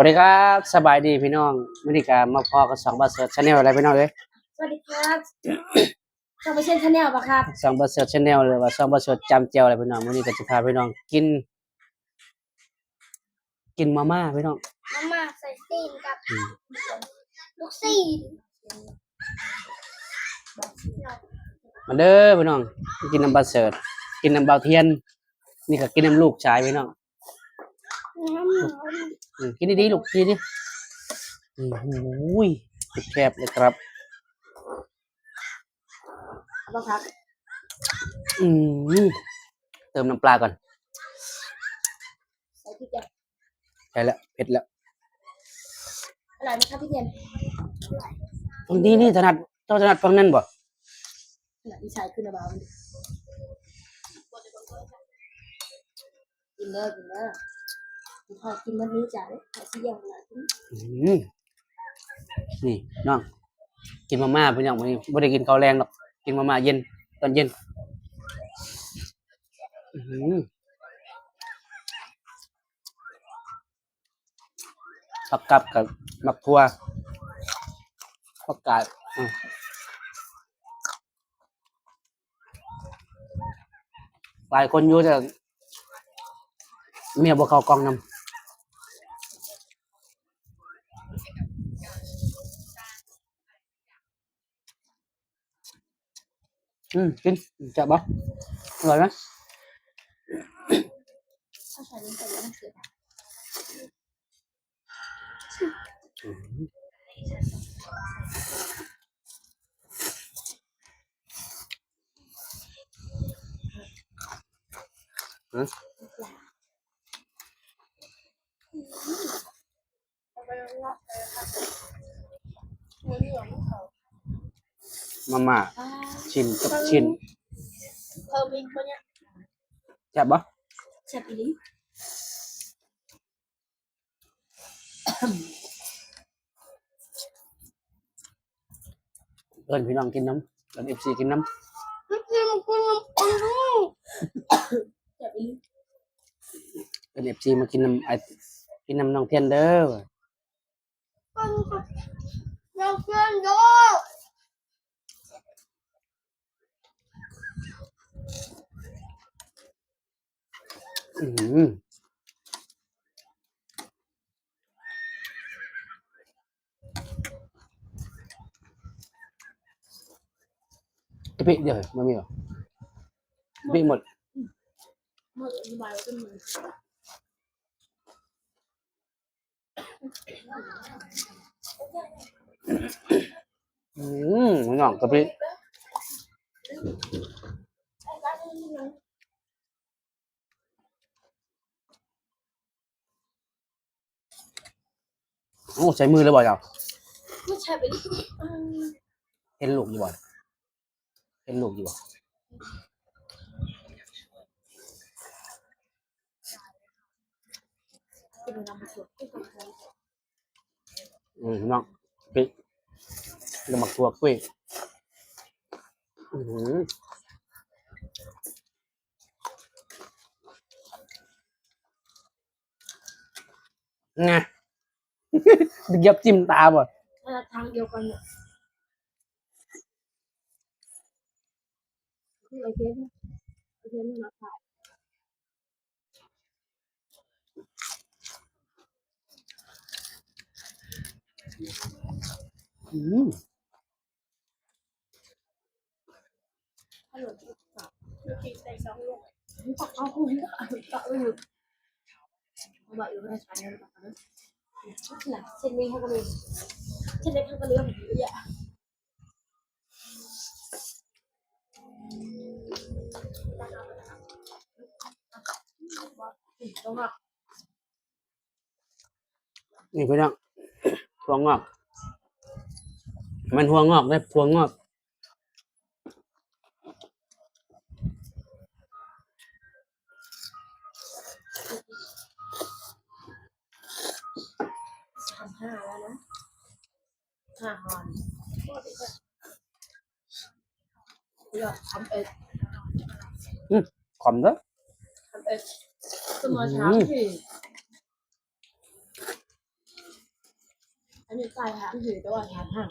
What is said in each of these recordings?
สวัสดีครับสบายดีพี่น้องมินิการมาพอกับสองบาทเสิร์ชชาแนลอะไรพี่น้องเลยสวัสดีครับชาวไปเช่นชาแนลปะครับสองบาทเสิร์ชชาแนลเลยว่าสองบาทเสิร์ชจำเจียวอะไรพี่น้องมินิก็จะพาพี่น้องกิน กินมาม่าพี่น้องมาม่าใส่ซีนกับอืมลูกซีนมาเด้อพี่น้อง กินน้ำบาทเสิร์ชกินน้ำเบาเทียน นี่ก็กินน้ำลูกชายพี่น้องน้ำหมูอืม กินดีๆลูกกินดิอืมอุ้ยแคบเลยครับปะครับอืมเติมน้ำปลาก่อน ใส่พริกแกงใช่แล้วเผ็ดแล้วอร่อยไหมครับพี่เทียนฝั่งนี้นี่ถนัดเจ้าถนัดฝั่งนั้นบ่ขนาดที่ชายขึ้นมาบ้างกินเด้อกินเด้อ กินข้าวกินมันนี้จ้ะเลยขอชี้อย่งละกินอืมนี่น้องกินมาม่าพี่น้องวันนี้ไม่ได้กินข้าวแรงหรอกกินมาม่าเย็นตอนเย็นอื้อหือผักกับกับมักทั่วผักกาดหลายคนอยู่แต่เมียบ่เขากองนำ อืมกินจับบ่อร่อ ยไหมถ้าใส่ลงไปแล้วมันเกิดอืมเอาไปแล้วก็เหนียวๆเขามาม่าอ่าชิ้นกับชิ้นเพิ่มอีกคนเนี้ยจับบ่แซ่บอีหลีเอิ้นพี่น้องกินน้ำเอิ้นเอฟซีกินน้มันกินมันกินมันกินแซ่บอีหลีำเอิ้นเอฟซีมากินน้ำไอกินน้ำน้องเทียนเด้อมันก็เราเพื่อนโดอื อหือไอพี่เดี๋ยวมันมีเหรอไอ้พี่หมด หมดอธิบายไว้เป็นมืออืมหน้องกับพี่ โอ้ใช้มือเลยบ่เจ้าไม่ใช่ไปดิอืมเห็นลูกอยู่บ่เห็นลูกอยู่บ่เป็นน้ำมันสดที่ต้องใช้อืมน้องพี่กระหมักถั่วกล้วยอือหือไง เหยับจิ้มตาบ่ถ้าทางเดียวกันเนี่ยคือไอเทนไอเทนนี่นะค่ะอืมถ้าหล่นที่สามคือกินใส่สองลูกตักเอาคุณตักไม่หยุดเอาแบบอยู่ในชายนั่นตัก นะเช่นนี้เขาก็มีเช่นเล็กเขาก็เลี้ยงเยอะต้องแบบนี่พี่น้องถั่วงอก มันหัวงอกได้หัวงอก ห้าหอนอยากทำเอ็ดขอมเด้อทำเอ็ดสมอช้างที่อันนี้กายหางถือแต่ว่าหางห่าง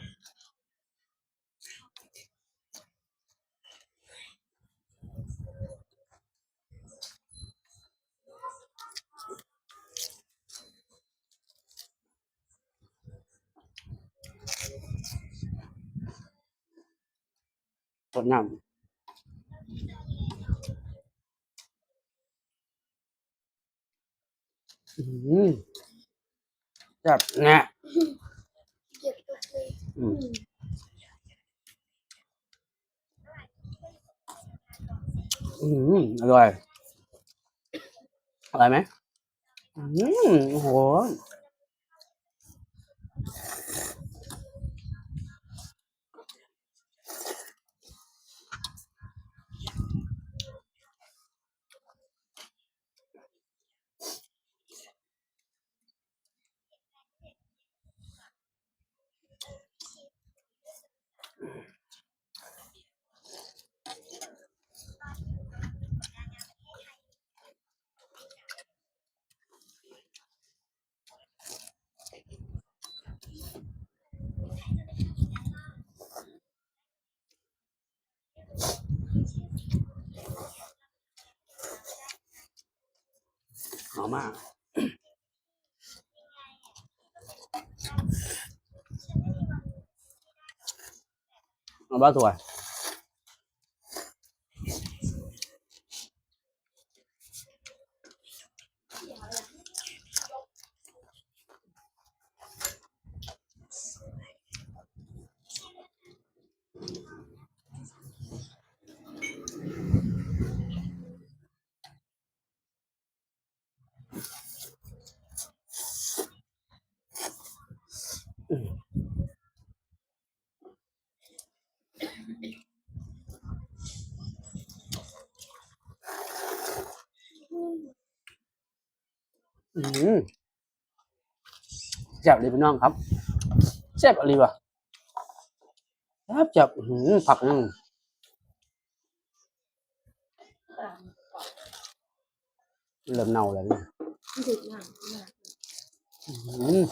ต้นน้ำจับเนี่ยอืมอร่อยอร่อยไหมอืมโห หอมมากาบ้าถั่ว อืมแซ่บเลยพี่น้องครับแซ่บอะไรวะแซ่บจับอื้อหือผักอืมเริ่มเน่าแล้วเนี่ยมันถือหางหางอืม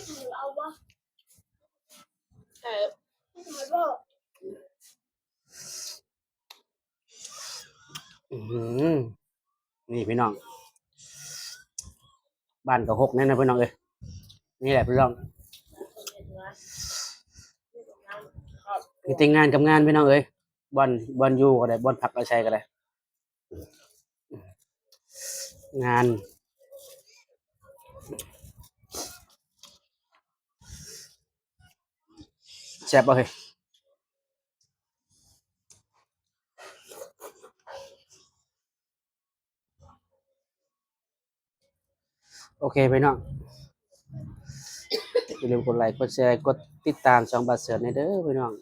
ไปถือเอาวะเออไม่ถือว่าอืมนี่พี่น้อง บ้านก็หกแน่นะพี่น้องเอ้ยนี่แหละพี่น้องมีแต่งงานกับงานพี่น้องเอ้ยบอลบอลอยู่ก็ได้บอลผักก็ใช้ก็ได้งาน แซ่บบ่เฮ้ยโอเคพี่น้องอย่าลืมกดไลค์กดแชร์กดติดตามช่องบัตรเสือในเด้อพี่น้อง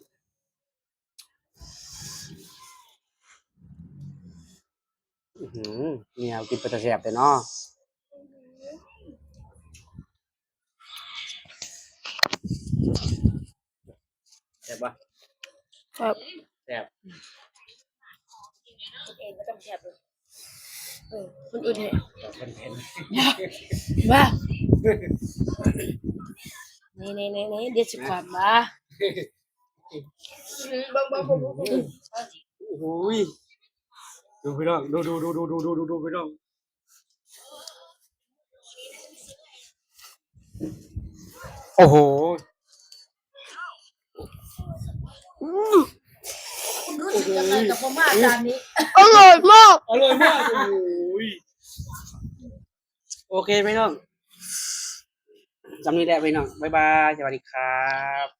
อื้อหือเนี่ยกินไปแต่แสบแต่เนาะ แสบปะครับแสบเองก็ต้องแซ่บเลยเออคนอื่นเนี่ยเป็นเพนบ้านี่นี่นี่นี่เดี๋ยวสิความบ้าบังบังบังบังโอ้ยดูพี่น้องดูดูดูดูดูดูดูดูพี่น้องโอ้โห รู้สึก ยังไงกับพม่าจานนี้ อร่อยมากอร่อยมากโอ้ยโอเคพี่น้องจำนี้แหละพี่น้องบ๊ายบายสวัสดีครับ